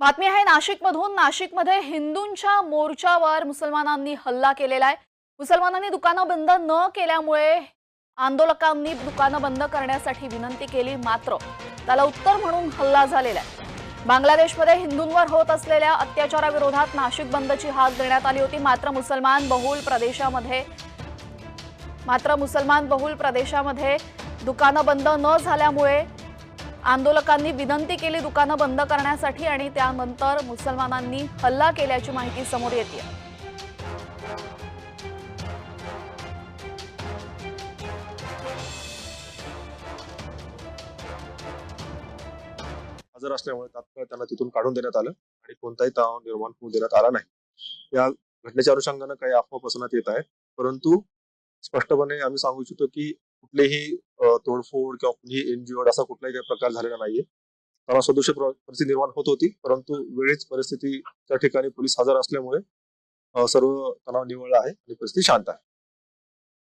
बातमी आहे नाशिकमधून. नाशिकमध्ये हिंदूंच्या मोर्चावर मुसलमानांनी हल्ला केलेला आहे. मुसलमानांनी दुकानं बंद न केल्यामुळे आंदोलकांनी दुकानं बंद करण्यासाठी विनंती केली मात्र त्याला उत्तर म्हणून हल्ला झालेला आहे. बांगलादेशमध्ये हिंदूंवर होत असलेल्या अत्याचाराविरोधात नाशिक बंदची हाक देण्यात आली होती. मात्र मुसलमान बहुल प्रदेशामध्ये मात्र मुसलमान बहुल प्रदेशामध्ये दुकानं बंद न झाल्यामुळे आंदोलकांनी विनंती केली दुकानं बंद करण्यासाठी आणि त्यानंतर मुसलमानांनी हल्ला केल्याची माहिती समोर येते हजर असल्यामुळे तात्काळ त्यांना तिथून काढून देण्यात आलं आणि कोणताही ताव निर्माण होऊ देण्यात आला नाही. या घटनेच्या अनुषंगानं काही अफवा पसरण्यात येत आहेत. परंतु स्पष्टपणे आम्ही सांगू इच्छितो की कुठलीही तोडफोड किंवा कुठलीही एनजीओ असा कुठलाही काही प्रकार झालेला नाहीये. कारण सदृश परिस्थिती निर्माण होत होती परंतु वेळीच परिस्थिती त्या ठिकाणी पोलीस हजर असल्यामुळे सर्व तणाव निवळला आहे आणि परिस्थिती शांत आहे.